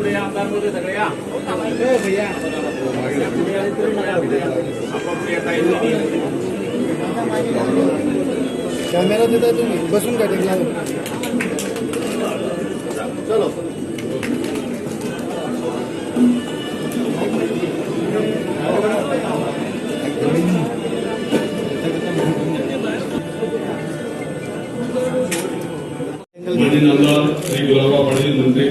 पुढे या आमदारमध्ये सगळे या ए, भैया पुढे या, इकडे या, इकडे या. आपापले आता इथे. कॅमेरा देताय तुम्ही बसून काय टेकला चलो माजी नामदार श्री गुलाबराव पाटील मंत्री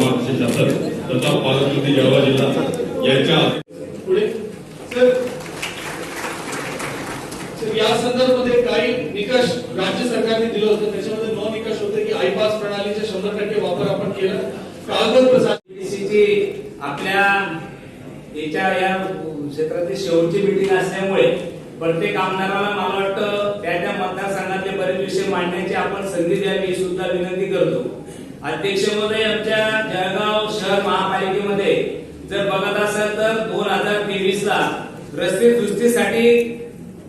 महाराष्ट्र शासन तथा पालकमंत्री जळगाव जिल्हा यांच्या पुढे सर या संदर्भामध्ये काही निकष राज्य सरकारने दिलं होतं त्याच्यामध्ये नॉन निकष होते की आयपास प्रणालीचे शंभर टक्के वापर आपण केला कागद प्रसार आपल्या याच्या या क्षेत्रातील शेवटची मिटिंग असल्यामुळे प्रत्येक आमदाराला मला वाटतं त्या त्या मतदारसंघातले बरेच विषय मांडण्याची आपण संधी द्यावी ही सुद्धा विनंती करतो अध्यक्ष महोदय आमच्या शहर महापालिकेमध्ये जर बघत असाल तर दोन हजार तेवीस ला रस्ते दुरुस्तीसाठी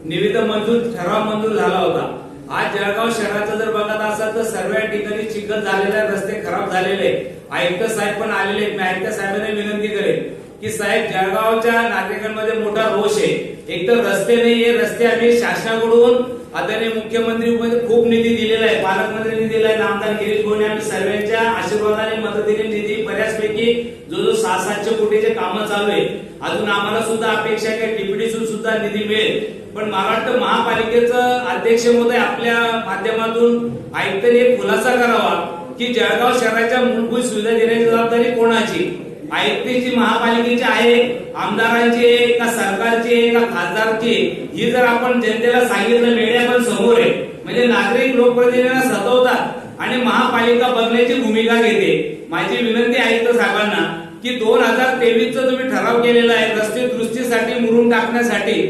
निविदा मंजूर ठराव मंजूर झाला होता. आज जळगाव शहराचं जर बघत असाल तर सर्व ठिकाणी चिखल झालेले रस्ते खराब झालेले आयुक्त साहेब पण आलेले मी आयुक्त साहेबांना विनंती करेल की साहेब जळगावच्या नागरिकांमध्ये मोठा रोष आहे. एक तर रस्ते नाही रस्ते आम्ही शासनाकडून आदरणीय मुख्यमंत्री खूप निधी दिलेला आहे. पालकमंत्र्यांनी दिला आहे. आमदार गिरीश गोणे आम्ही सर्वांच्या आशीर्वादाने मदतीने निधी बऱ्याचपैकी जो जो सहा सातशे कोटीचे कामं चालू आहे अजून आम्हाला सुद्धा अपेक्षा आहे की सुद्धा निधी मिळेल. पण मला वाटतं महापालिकेचं अध्यक्ष महोदय आपल्या माध्यमातून आयुक्तांनी खुलासा करावा की जळगाव शहराच्या मूलभूत सुविधा देण्याची जबाबदारी कोणाची? आयुक्तीची महापालिकेची आहे आमदारांचे का सरकारचे का खासदारचे ही जर आपण जनतेला सांगितलं मीडिया पण समोर आहे. म्हणजे नागरिक लोकप्रतिनिधींना सतवतात आणि महापालिका बनण्याची भूमिका घेते. माझी विनंती आयुक्त साहेबांना की दोन हजार तेवीस चा तुम्ही ठराव केलेला आहे रस्ते दृष्टीसाठी मुरून टाकण्यासाठी.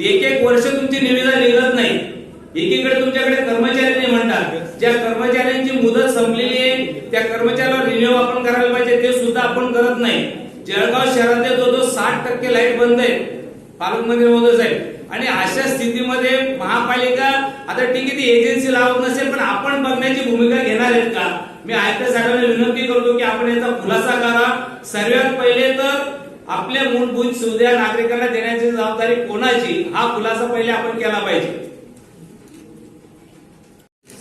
एक एक वर्ष तुमची निविदा निघत नाही. एकीकडे तुमच्याकडे कर्मचारी नाही म्हणतात. ज्या कर्मचाऱ्यांची मुदत संपलेली आहे त्या कर्मचाऱ्याला रिन्यू आपण करायला पाहिजे ते सुद्धा आपण करत नाही. जळगाव शहरातले जो जो साठ टक्के लाइट बंद आहे पालकमंत्री महोदय साहेब. आणि अशा स्थितीमध्ये महापालिका आता ठीक आहे ती एजन्सी लावत नसेल पण आपण बघण्याची भूमिका घेणार आहेत का? मी आयत्या साहेबांना विनंती करतो की आपण याचा खुलासा करा. सर्वात पहिले तर आपल्या मूलभूत सुविधा नागरिकांना देण्याची जबाबदारी कोणाची? हा खुलासा पहिले आपण केला पाहिजे.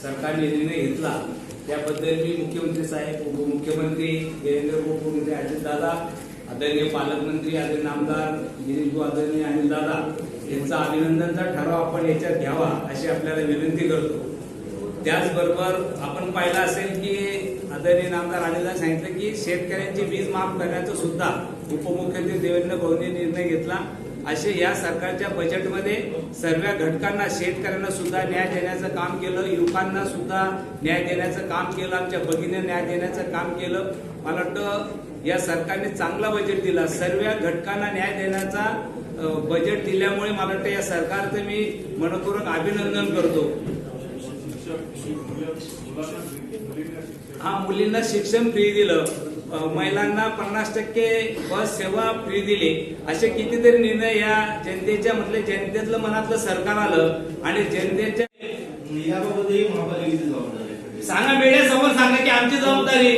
सरकारने निर्णय घेतला. त्याबद्दल मी मुख्यमंत्री साहेब उपमुख्यमंत्री देवेंद्र उपमुख्यमंत्री अजित दादा आदरणीय पालकमंत्री आदरणीय आमदार गिरीशभाऊ आदरणीय अनिल दादा यांचा अभिनंदनचा ठराव आपण याच्यात घ्यावा अशी आपल्याला विनंती करतो. त्याचबरोबर आपण पाहिलं असेल की आदरणीय आमदार अनिलला सांगितलं की शेतकऱ्यांची वीज माफ करण्याचं सुद्धा उपमुख्यमंत्री देवेंद्र फडणवीस निर्णय घेतला. असे या सरकारच्या बजेटमध्ये सर्व घटकांना शेतकऱ्यांना सुद्धा न्याय देण्याचं काम केलं युवकांना सुद्धा न्याय देण्याचं काम केलं आमच्या भगिनींना न्याय देण्याचं काम केलं. मला वाटतं या सरकारने चांगला बजेट दिला. सर्व घटकांना न्याय देण्याचा बजेट दिल्यामुळे मला वाटतं या सरकारचं मी मनपूर्वक अभिनंदन करतो. हा मुलींना शिक्षण फ्री दिलं. महिलांना पन्नास टक्के बस सेवा फ्री दिली. असे कितीतरी निर्णय या जनतेच्या म्हटले जनतेतलं मनातलं सरकार आलं आणि जनतेच्या याबाबतही महापालिकेची जबाबदारी आहे. सांगा सांगा की आमची जबाबदारी.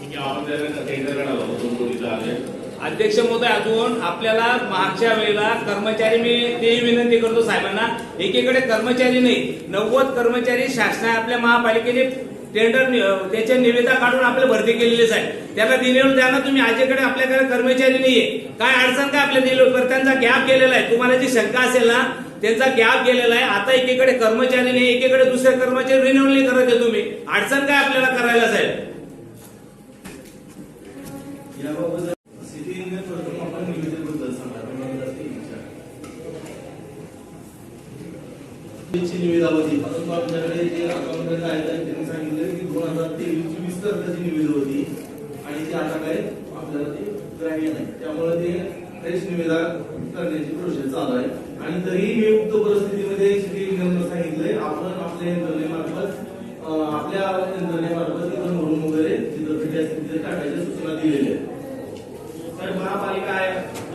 ठीक आहे आपण त्याला टेंडर काढावं दोन कोटीचं आहे अध्यक्ष महोदय अजून आपल्याला मागच्या वेळेला कर्मचारी मी तेही विनंती करतो साहेबांना. एकीकडे कर्मचारी नाही नव्वद कर्मचारी शासना आपल्या महापालिकेने टेंडर त्याच्या निविदा काढून आपल्या भरती केलेलीच आहे. त्याला दिलेलं द्या ना तुम्ही आजकडे आपल्याकडे कर्मचारी नाहीये. काय अडचण काय आपल्या दिलं त्यांचा गॅप गेलेला आहे. तुम्हाला जी शंका असेल ना त्यांचा गॅप गेलेला आहे. आता एकीकडे कर्मचारी नाही एकीकडे दुसरे कर्मचारी रिन्यूअल नाही करत आहे तुम्ही. अडचण काय आपल्याला करायला साहेब? निविदा होती परंतु आमच्याकडे जे अकाउंटंट आहेत त्यांनी सांगितलं की दोन हजार तेवीस ची वीस तारखेची निविदा होती. आणि ती आता काय आपल्याला ते ग्राह्य नाही. त्यामुळे ते फ्रेश निविदा करण्याची प्रोसेस चालू आहे. आणि तरीही मी उक्त परिस्थितीमध्ये सिटी इंजिनियरनं सांगितलंय आपण आपल्या यंत्रणेमार्फत आपल्या यंत्रणेमार्फत तिथं म्हणून वगैरे तिथं असतील तिथे टाकायच्या सूचना दिलेल्या आहेत.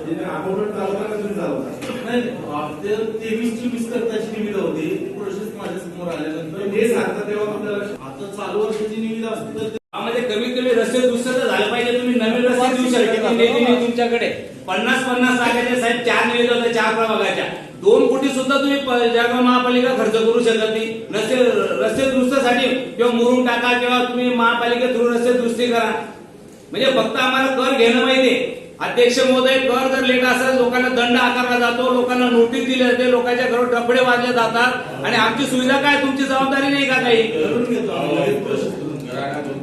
म्हणजे अकाउंटंट चालवता का तुम्ही चालवता नाही अं, ते तेवीस ची वीस करताची निविदा होती. ती प्रोसेस माझ्यासमोर आल्यानंतर हे सांगता तेव्हा आपल्याला चालू वर्षाची निविदा असती तर ते त्यामध्ये कमीत कमी रस्ते दुरुस्त तर झाले पाहिजे. तुम्ही नवीन रस्ते देऊ शकता. तुमच्याकडे. पन्नास पन्नास लाखाचे साहेब चार निवेदन होते चार प्रभागाच्या. दोन कोटी सुद्धा तुम्ही जळगाव महापालिका खर्च करू शकत नाही. रस्ते रस्ते दुरुस्तीसाठी किंवा मुरुम टाका किंवा तुम्ही महापालिके थ्रू रस्ते दुरुस्ती करा. म्हणजे फक्त आम्हाला कर घेणं माहितीये अध्यक्ष महोदय कर जर लेट असेल लोकांना दंड आकारला जातो लोकांना नोटीस दिली जाते लोकांच्या घरावर टपडे वाजले जातात. आणि आमची सुविधा काय? तुमची जबाबदारी नाही का काही?